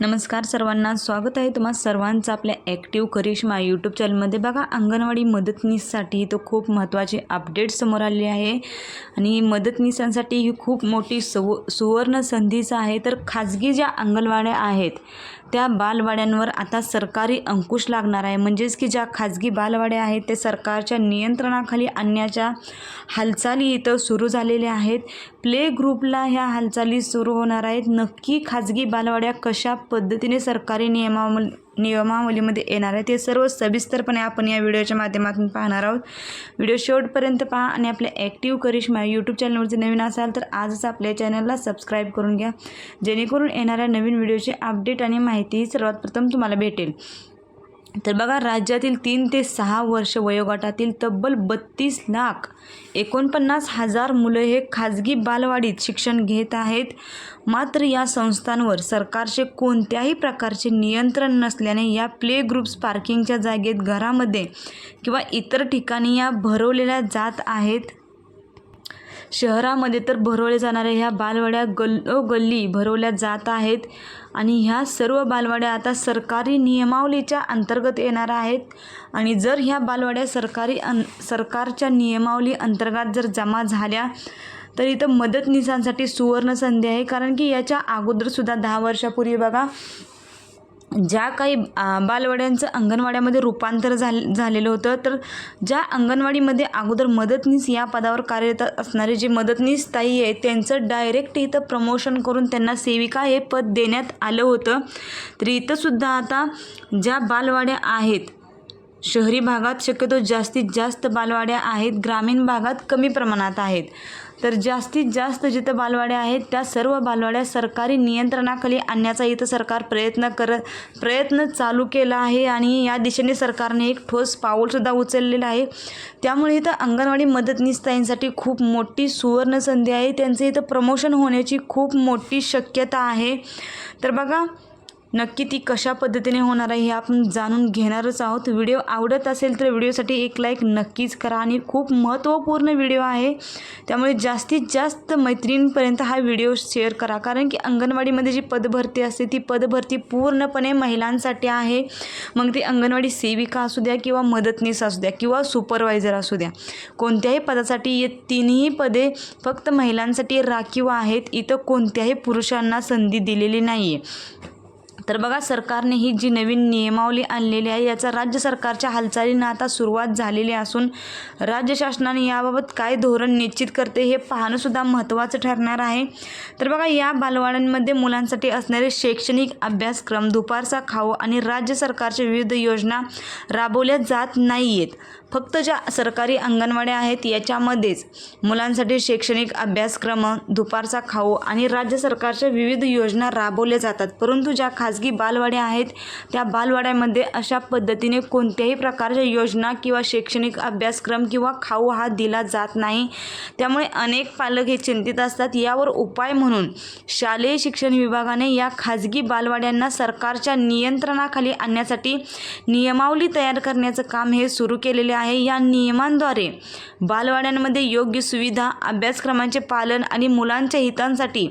नमस्कार सर्वांना. स्वागत आहे तुम्हा सर्वांचं आपल्या ॲक्टिव्ह करिश्मा यूट्यूब चॅनलमध्ये बघा अंगणवाडी मदतनीससाठी तो खूप महत्त्वाचे अपडेट समोर आले आहे. आणि मदतनीसांसाठी ही खूप मोठी सव सुवर्ण संधीच आहे. तर खाजगी ज्या अंगणवाड्या आहेत त्या बालवाड्यांवर आता सरकारी अंकुश लागणार आहे. म्हणजेच की ज्या खाजगी बालवाड्या आहेत ते सरकारच्या नियंत्रणाखाली आणण्याच्या हालचाली इथं सुरू झालेल्या आहेत. प्ले ग्रुपला ह्या हालचाली सुरू होणार आहेत. नक्की खाजगी बालवाड्या कशा पद्धतीने सरकारी नियमाम नियमावलीमध्ये येणार आहे. ते सर्व सविस्तरपणे आपण या व्हिडिओच्या माध्यमातून पाहणार आहोत. व्हिडिओ शेवटपर्यंत पहा आणि आपल्या ॲक्टिव्ह करिश्मा यूट्यूब चॅनलवरती नवीन असाल तर आजच आपल्या चॅनलला सबस्क्राईब करून घ्या. जेणेकरून येणाऱ्या नवीन व्हिडिओची अपडेट आणि माहिती सर्वात प्रथम तुम्हाला भेटेल. तर बघा राज्यातील तीन ते सहा वर्ष वयोगटातील तब्बल बत्तीस लाख एकोणपन्नास हजार मुलं हे खाजगी बालवाडीत शिक्षण घेत आहेत. मात्र या संस्थांवर सरकारचे कोणत्याही प्रकारचे नियंत्रण नसल्याने या प्ले ग्रुप्स पार्किंगच्या जागेत घरामध्ये किंवा इतर ठिकाणी या भरवलेल्या जात आहेत. शहरामध्ये तर भरवल्या जाणाऱ्या ह्या बालवाड्या गल्लोगल्ली भरवल्या जात आहेत. आणि ह्या सर्व बालवाड्या आता सरकारी नियमावलीच्या अंतर्गत येणार आहेत. आणि जर ह्या बालवाड्या सरकारी अं सरकारच्या नियमावली अंतर्गत जर जमा झाल्या तर इथं मदतनीसांसाठी सुवर्ण संधी आहे. कारण की याच्या अगोदरसुद्धा दहा वर्षापूर्वी बघा ज्या काही बालवाड्यांचं अंगणवाड्यामध्ये रूपांतर झाल झालेलं होतं तर ज्या अंगणवाडीमध्ये अगोदर मदतनीस या पदावर कार्यरत असणारे जे मदतनीस ताई आहेत त्यांचं डायरेक्ट इथं प्रमोशन करून त्यांना सेविका हे पद देण्यात आलं होतं. तर इथंसुद्धा आता ज्या बालवाड्या आहेत शहरी भागात शक्यतो जास्तीत जास्त बालवाड्या आहेत ग्रामीण भागात कमी प्रमाणात आहेत. तर जास्तीत जास्त जिथं बालवाड्या आहेत त्या सर्व बालवाड्या सरकारी नियंत्रणाखाली आणण्याचा इथं सरकार प्रयत्न करत प्रयत्न चालू केला आहे आणि या दिशेने सरकारने एक ठोस पाऊलसुद्धा उचललेलं आहे. त्यामुळे इथं अंगणवाडी मदतनीसताईंसाठी खूप मोठी सुवर्ण संधी आहे. त्यांचं इथं प्रमोशन होण्याची खूप मोठी शक्यता आहे. तर बघा नक्की ती कशा पद्धतीने होणार आहे हे आपण जाणून घेणारच आहोत. व्हिडिओ आवडत असेल तर व्हिडिओसाठी एक लाईक नक्कीच करा आणि खूप महत्त्वपूर्ण व्हिडिओ आहे. त्यामुळे जास्तीत जास्त मैत्रिणींपर्यंत हा व्हिडिओ शेअर करा. कारण की अंगणवाडीमध्ये जी पदभरती असते ती पदभरती पूर्णपणे महिलांसाठी आहे. मग ती अंगणवाडी सेविका असू द्या किंवा मदतनीस असू द्या किंवा सुपरवायझर असू द्या कोणत्याही पदासाठी ये तिन्ही पदे फक्त महिलांसाठी राखीव आहेत. इथं कोणत्याही पुरुषांना संधी दिलेली नाही आहे तर बघा सरकारने ही जी नवीन नियमावली आणलेली आहे याचा राज्य सरकारच्या हालचालींना आता सुरुवात झालेली असून राज्य शासनाने याबाबत काय धोरण निश्चित करते हे पाहणंसुद्धा महत्त्वाचं ठरणार आहे. तर बघा या बालवाड्यांमध्ये मुलांसाठी असणारे शैक्षणिक अभ्यासक्रम दुपारचा खाऊ आणि राज्य सरकारच्या विविध योजना राबवल्या जात नाही आहेत फक्त ज्या सरकारी अंगणवाड्या आहेत याच्यामध्येच मुलांसाठी शैक्षणिक अभ्यासक्रम दुपारचा खाऊ आणि राज्य सरकारच्या विविध योजना राबवल्या जातात. परंतु ज्या खाजगी बालवाड्या आहेत त्या बालवाड्यामध्ये अशा पद्धतीने कोणत्याही प्रकारच्या योजना किंवा शैक्षणिक अभ्यासक्रम किंवा खाऊ हा दिला जात नाही. त्यामुळे अनेक पालक हे चिंतित असतात. यावर उपाय म्हणून शालेय शिक्षण विभागाने या खाजगी बालवाड्यांना सरकारच्या नियंत्रणाखाली आणण्यासाठी नियमावली तयार करण्याचं काम हे सुरू केलेले आहे या नियमांद्वारे. बालवाड्यांमध्ये योग्य सुविधा अभ्यासक्रमांचे पालन आणि मुलांच्या हितांसाठी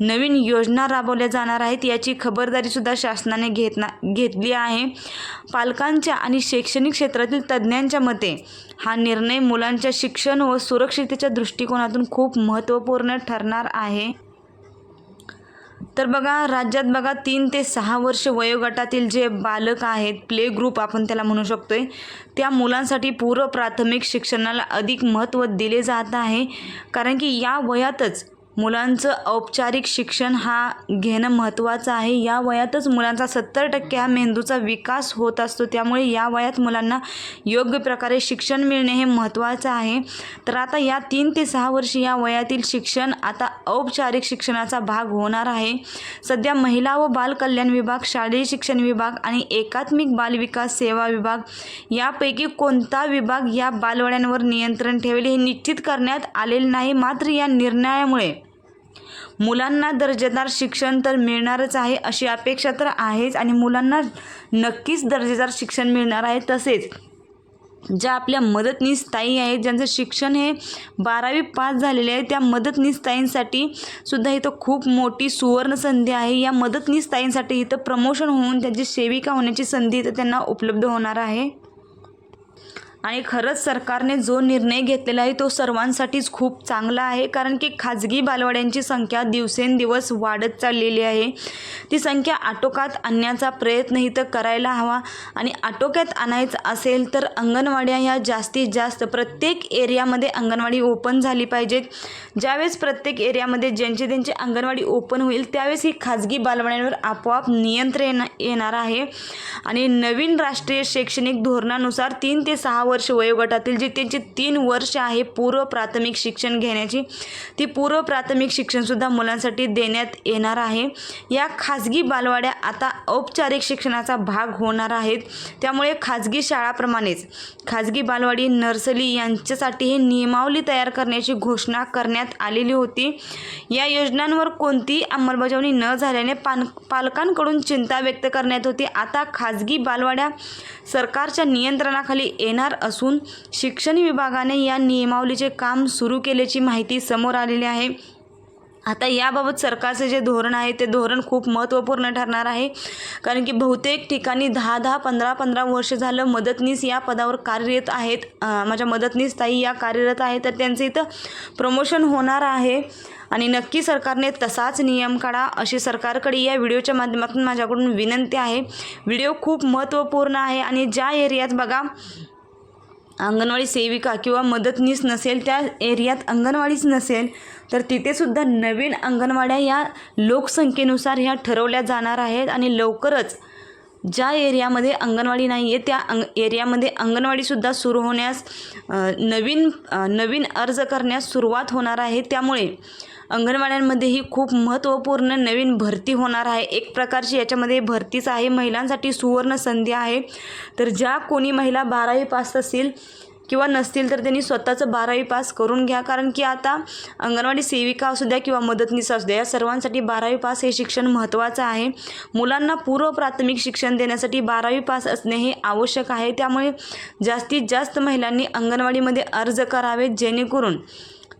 नवीन योजना राबवल्या जाणार आहेत याची खबरदारीसुद्धा शासनाने घेतना घेतली आहे. पालकांच्या आणि शैक्षणिक क्षेत्रातील तज्ज्ञांच्या मते हा निर्णय मुलांच्या शिक्षण व सुरक्षितेच्या दृष्टिकोनातून खूप महत्त्वपूर्ण ठरणार आहे. तर बघा राज्यात बघा तीन ते सहा वर्ष वयोगटातील जे बालक आहेत प्ले ग्रुप आपण त्याला म्हणू शकतो आहे त्या मुलांसाठी पूर्व प्राथमिक शिक्षणाला अधिक महत्त्व दिले जात आहे. कारण की या वयातच मुलांचं औपचारिक शिक्षण हा घेणं महत्त्वाचं आहे. या वयातच मुलांचा सत्तर टक्के हा मेंदूचा विकास होत असतो. त्यामुळे या वयात मुलांना योग्य प्रकारे शिक्षण मिळणे हे महत्त्वाचं आहे. तर आता या तीन ते सहा वर्षी या वयातील शिक्षण आता औपचारिक शिक्षणाचा भाग होणार आहे. सध्या महिला व बालकल्याण विभाग शालेय शिक्षण विभाग आणि एकात्मिक बालविकास सेवा विभाग यापैकी कोणता विभाग या बालवाड्यांवर नियंत्रण ठेवेल हे निश्चित करण्यात आलेले नाही. मात्र या निर्णयामुळे मुलांना दर्जेदार शिक्षण तर मिळणारच आहे अशी अपेक्षा तर आहेच आणि मुलांना नक्कीच दर्जेदार शिक्षण मिळणार आहे तसेच. ज्या आपल्या मदतनीस ताई आहेत ज्यांचं शिक्षण हे बारावी पास झालेले आहे त्या मदतनीस ताईंसाठी सुद्धा इथं खूप मोठी सुवर्ण संधी आहे. या मदतनीस ताईंसाठी इथं प्रमोशन होऊन त्यांची सेविका होण्याची संधी इथं त्यांना उपलब्ध होणार आहे. आणि खरंच सरकारने जो निर्णय घेतलेला आहे तो सर्वांसाठीच खूप चांगला आहे. कारण की खाजगी बालवाड्यांची संख्या दिवसेंदिवस वाढत चाललेली आहे. ती संख्या आटोक्यात आणण्याचा प्रयत्न इथं करायला हवा. आणि आटोक्यात आणायचं असेल तर अंगणवाड्या ह्या जास्तीत जास्त प्रत्येक एरियामध्ये अंगणवाडी ओपन झाली पाहिजेत. ज्यावेळेस प्रत्येक एरियामध्ये ज्यांची त्यांची अंगणवाडी ओपन होईल त्यावेळेस ही खाजगी बालवाड्यांवर आपोआप नियंत्रण येणार आहे. आणि नवीन राष्ट्रीय शैक्षणिक धोरणानुसार तीन ते सहा वर्ष वर्ष वयोगटातील जे त्यांची तीन वर्ष आहे पूर्व प्राथमिक शिक्षण घेण्याची ती पूर्व प्राथमिक शिक्षणसुद्धा मुलांसाठी देण्यात येणार आहे. या खाजगी बालवाड्या आता औपचारिक शिक्षणाचा भाग होणार आहेत. त्यामुळे खाजगी शाळाप्रमाणेच खाजगी बालवाडी नर्सरी यांच्यासाठी हे नियमावली तयार करण्याची घोषणा करण्यात आलेली होती. या योजनांवर कोणतीही अंमलबजावणी न झाल्याने पान पालकांकडून चिंता व्यक्त करण्यात होती. आता खाजगी बालवाड्या सरकारच्या नियंत्रणाखाली येणार असून शिक्षण विभागाने या नियमावलीचे काम सुरू केल्याची माहिती समोर आलेली आहे. आता याबाबत सरकारचं जे धोरण आहे ते धोरण खूप महत्त्वपूर्ण ठरणार आहे. कारण की बहुतेक ठिकाणी दहा दहा पंधरा पंधरा वर्ष झालं मदतनीस या पदावर कार्यरत आहेत. माझ्या मदतनीस ताई या कार्यरत आहेत तर त्यांचं इथं प्रमोशन होणार आहे. आणि नक्की सरकारने तसाच नियम काढा अशी सरकारकडे या व्हिडिओच्या माध्यमातून माझ्याकडून विनंती आहे. व्हिडिओ खूप महत्त्वपूर्ण आहे आणि ज्या एरियात बघा अंगणवाडी सेविका किंवा मदतनीस नसेल त्या एरियात अंगणवाडीच नसेल तर तिथेसुद्धा नवीन अंगणवाड्या या लोकसंख्येनुसार ह्या ठरवल्या जाणार आहेत आणि लवकरच ज्या एरियामध्ये अंगणवाडी नाही आहे त्या अंग एरियामध्ये अंगणवाडीसुद्धा सुरू होण्यास नवीन नवीन अर्ज करण्यास सुरुवात होणार आहे. त्यामुळे अंगणवाड्यांमध्येही खूप महत्त्वपूर्ण नवीन भरती होणार आहे. एक प्रकारची याच्यामध्ये भरतीच आहे. महिलांसाठी सुवर्ण संधी आहे. तर ज्या कोणी महिला बारावी पास असतील किंवा नसतील तर त्यांनी स्वतःचं बारावी पास करून घ्या. कारण की आता अंगणवाडी सेविका असू द्या किंवा मदतनीस असू द्या या सर्वांसाठी बारावी पास हे शिक्षण महत्त्वाचं आहे. मुलांना पूर्व प्राथमिक शिक्षण देण्यासाठी बारावी पास असणे हे आवश्यक आहे. त्यामुळे जास्तीत जास्त महिलांनी अंगणवाडीमध्ये अर्ज करावेत जेणेकरून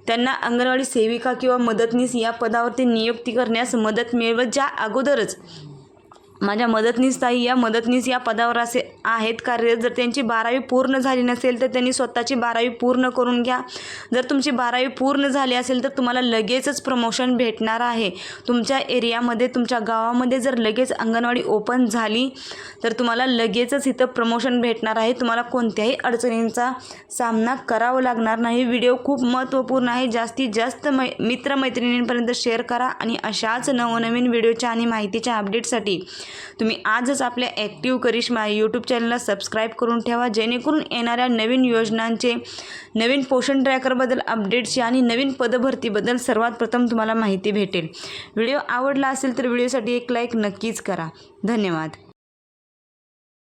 त्यांना अंगणवाडी सेविका किंवा मदतनीस या पदावरती नियुक्ती करण्यास मदत मिळेल ज्या अगोदरच माझ्या मदतनीस ताई या मदतनीस या पदावर असे आहेत कार्यरत जर त्यांची बारावी पूर्ण झाली नसेल तर त्यांनी स्वतःची बारावी पूर्ण करून घ्या. जर तुमची बारावी पूर्ण झाली असेल तर तुम्हाला लगेचच प्रमोशन भेटणार आहे. तुमच्या एरियामध्ये तुमच्या गावामध्ये जर लगेच अंगणवाडी ओपन झाली तर तुम्हाला लगेचच इथं प्रमोशन भेटणार आहे. तुम्हाला कोणत्याही अडचणींचा सामना करावा लागणार नाही. व्हिडिओ खूप महत्त्वपूर्ण आहे. जास्तीत जास्त मै मित्रमैत्रिणींपर्यंत शेअर करा आणि अशाच नवनवीन व्हिडिओच्या आणि माहितीच्या अपडेटसाठी तुम्ही आजच आपल्या ॲक्टिव्ह करिश्मा यूट्यूब चॅनलला सबस्क्राईब करून ठेवा जेणेकरून येणाऱ्या नवीन योजनांचे नवीन पोषण ट्रॅकरबद्दल अपडेट्सची आणि नवीन पदभरतीबद्दल सर्वात प्रथम तुम्हाला माहिती भेटेल. व्हिडिओ आवडला असेल तर व्हिडिओसाठी एक लाईक नक्कीच करा. धन्यवाद.